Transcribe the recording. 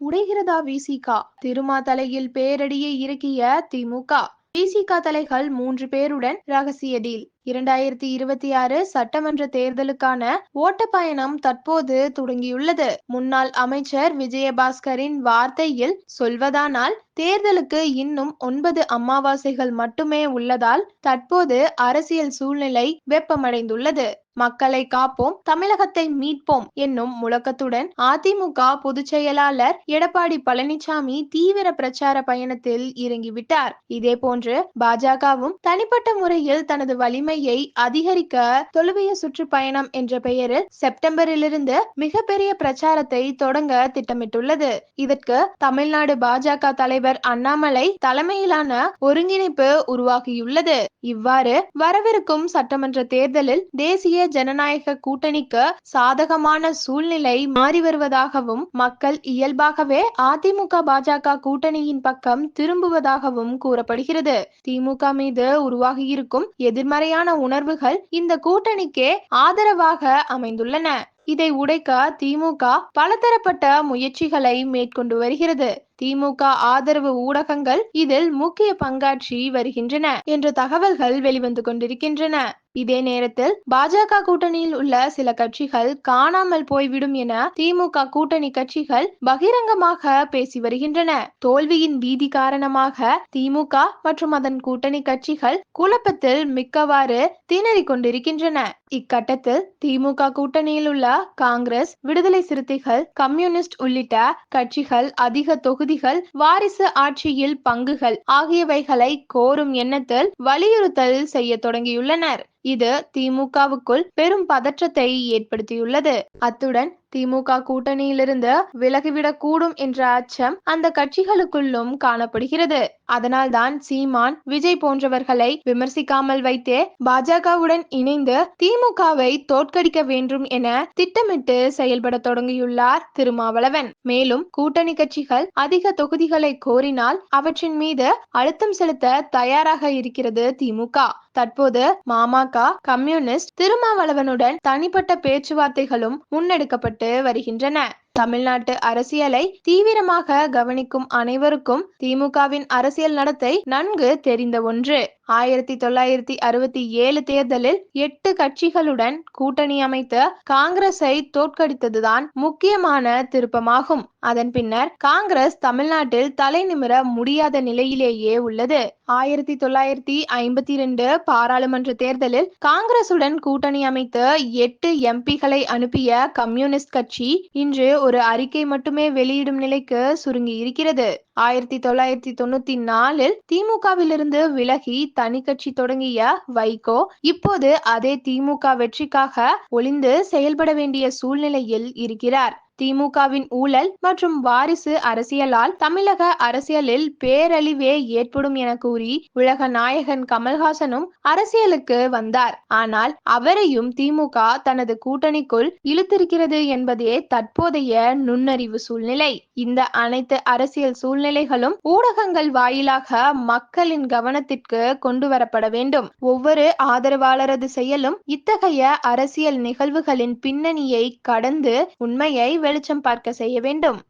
உடைகிறதா விசிகா? திருமா தலையில் பேரடியை இறக்கிய திமுக. விசிகா தலைகள் மூன்று பேருடன் ரகசிய டீல். இரண்டாயிரத்தி இருபத்தி ஆறு சட்டமன்ற தேர்தலுக்கான ஓட்டப்பயணம் தற்போது தொடங்கியுள்ளது. முன்னாள் அமைச்சர் விஜயபாஸ்கரின் வார்த்தையில் சொல்வதானால் தேர்தலுக்கு இன்னும் ஒன்பது அமாவாசைகள் மட்டுமே உள்ளதால் தற்போது அரசியல் சூழ்நிலை வெப்பமடைந்துள்ளது. மக்களை காப்போம் தமிழகத்தை மீட்போம் என்னும் முழக்கத்துடன் அதிமுக பொதுச் செயலாளர் எடப்பாடி பழனிசாமி தீவிர பிரச்சார பயணத்தில் இறங்கிவிட்டார். இதே போன்று பாஜகவும் தனிப்பட்ட முறையில் தனது வலிமை வலிமையை அதிகரிக்க தொழுவிய சுற்றுப்பயணம் என்ற பெயரில் செப்டம்பரிலிருந்து மிகப்பெரிய பிரச்சாரத்தை தொடங்க திட்டமிட்டுள்ளது. இதற்கு தமிழ்நாடு பாஜக தலைவர் அண்ணாமலை தலைமையிலான ஒருங்கிணைப்பு உருவாகியுள்ளது. இவ்வாறு வரவிருக்கும் சட்டமன்ற தேர்தலில் தேசிய ஜனநாயக கூட்டணிக்கு சாதகமான சூழ்நிலை மாறி வருவதாகவும் மக்கள் இயல்பாகவே அதிமுக பாஜக கூட்டணியின் பக்கம் திரும்புவதாகவும் கூறப்படுகிறது. திமுக மீது உருவாகியிருக்கும் எதிர்மறையான உணர்வுகள் இந்த கூட்டணிக்கே ஆதரவாக அமைந்துள்ளன. இதை உடைக்க திமுக பலதரப்பட்ட முயற்சிகளை மேற்கொண்டு வருகிறது. திமுக ஆதரவு ஊடகங்கள் இதில் முக்கிய பங்காற்றி வருகின்றன என்ற தகவல்கள் வெளிவந்து கொண்டிருக்கின்றன. இதே நேரத்தில் பாஜக கூட்டணியில் உள்ள சில கட்சிகள் காணாமல் போய்விடும் என திமுக கூட்டணி கட்சிகள் பகிரங்கமாக பேசி வருகின்றன. தோல்வியின் பீதி காரணமாக திமுக மற்றும் அதன் கூட்டணி கட்சிகள் குழப்பத்தில் மிக்கவாறு திணறிக் கொண்டிருக்கின்றன இக்கட்டத்தில் திமுக கூட்டணியில் உள்ள காங்கிரஸ் விடுதலை சிறுத்தைகள் கம்யூனிஸ்ட் உள்ளிட்ட கட்சிகள் அதிக தொகுதிகள் வாரிசு ஆட்சியில் பங்குகள் ஆகியவைகளை கோரும் எண்ணத்தில் வலியுறுத்தல் செய்ய தொடங்கியுள்ளனர். இது திமுகவுக்குள் பெரும் பதற்றத்தை ஏற்படுத்தியுள்ளது. அத்துடன் திமுக கூட்டணியிலிருந்து விலகிவிடக் கூடும் என்ற அச்சம் அந்த கட்சிகளுக்குள்ளும் காணப்படுகிறது. அதனால்தான் சீமான் விஜய் போன்றவர்களை விமர்சிக்காமல் வைத்தே பாஜகவுடன் இணைந்து திமுகவை தோற்கடிக்க வேண்டும் என திட்டமிட்டு செயல்பட தொடங்கியுள்ளார் திருமாவளவன். மேலும் கூட்டணி கட்சிகள் அதிக தொகுதிகளை கோரினால் அவற்றின் மீது அழுத்தம் செலுத்த தயாராக இருக்கிறது திமுக. தற்போது மாமாக கம்யூனிஸ்ட் திருமாவளவனுடன் தனிப்பட்ட பேச்சுவார்த்தைகளும் முன்னெடுக்கப்பட்டு வருகின்றன. தமிழ்நாட்டு அரசியலை தீவிரமாக கவனிக்கும் அனைவருக்கும் திமுகவின் அரசியல் நடத்தை நன்கு தெரிந்த ஒன்று. ஆயிரத்தி தொள்ளாயிரத்தி அறுபத்தி ஏழு தேர்தலில் எட்டு கட்சிகளுடன் கூட்டணி அமைத்து காங்கிரஸை தோற்கடித்ததுதான் முக்கியமான திருப்பமாகும். அதன் பின்னர் காங்கிரஸ் தமிழ்நாட்டில் தலை நிமிர முடியாத நிலையிலேயே உள்ளது. ஆயிரத்தி தொள்ளாயிரத்தி ஐம்பத்தி இரண்டு பாராளுமன்ற தேர்தலில் காங்கிரசுடன் கூட்டணி அமைத்து எட்டு எம்பிகளை அனுப்பிய கம்யூனிஸ்ட் கட்சி இன்று ஒரு அறிக்கை மட்டுமே வெளியிடும் நிலைக்கு சுருங்கி இருக்கிறது ஆயிரத்தி தொள்ளாயிரத்தி தொண்ணூத்தி நாலில் திமுகவிலிருந்து விலகி தனி கட்சி தொடங்கிய வைகோ இப்போது அதே திமுக வெற்றிக்காக ஒளிந்து செயல்பட வேண்டிய சூழ்நிலையில் இருக்கிறார். திமுகவின் ஊழல் மற்றும் வாரிசு அரசியலால் தமிழக அரசியலில் பேரழிவே ஏற்படும் என கூறி உலக நாயகன் கமல்ஹாசனும் அரசியலுக்கு வந்தார். ஆனால் அவரையும் திமுக தனது கூட்டணிக்குள் இழுத்திருக்கிறது என்பதே தற்போதைய நுண்ணறிவு சூழ்நிலை. இந்த அனைத்து அரசியல் சூழ்நிலைகளும் ஊடகங்கள் வாயிலாக மக்களின் கவனத்திற்கு கொண்டு வரப்பட வேண்டும். ஒவ்வொரு ஆதரவாளரது செயலும் இத்தகைய அரசியல் நிகழ்வுகளின் பின்னணியை கடந்து உண்மையை வெளிச்சம் பார்க்க செய்ய வேண்டும்.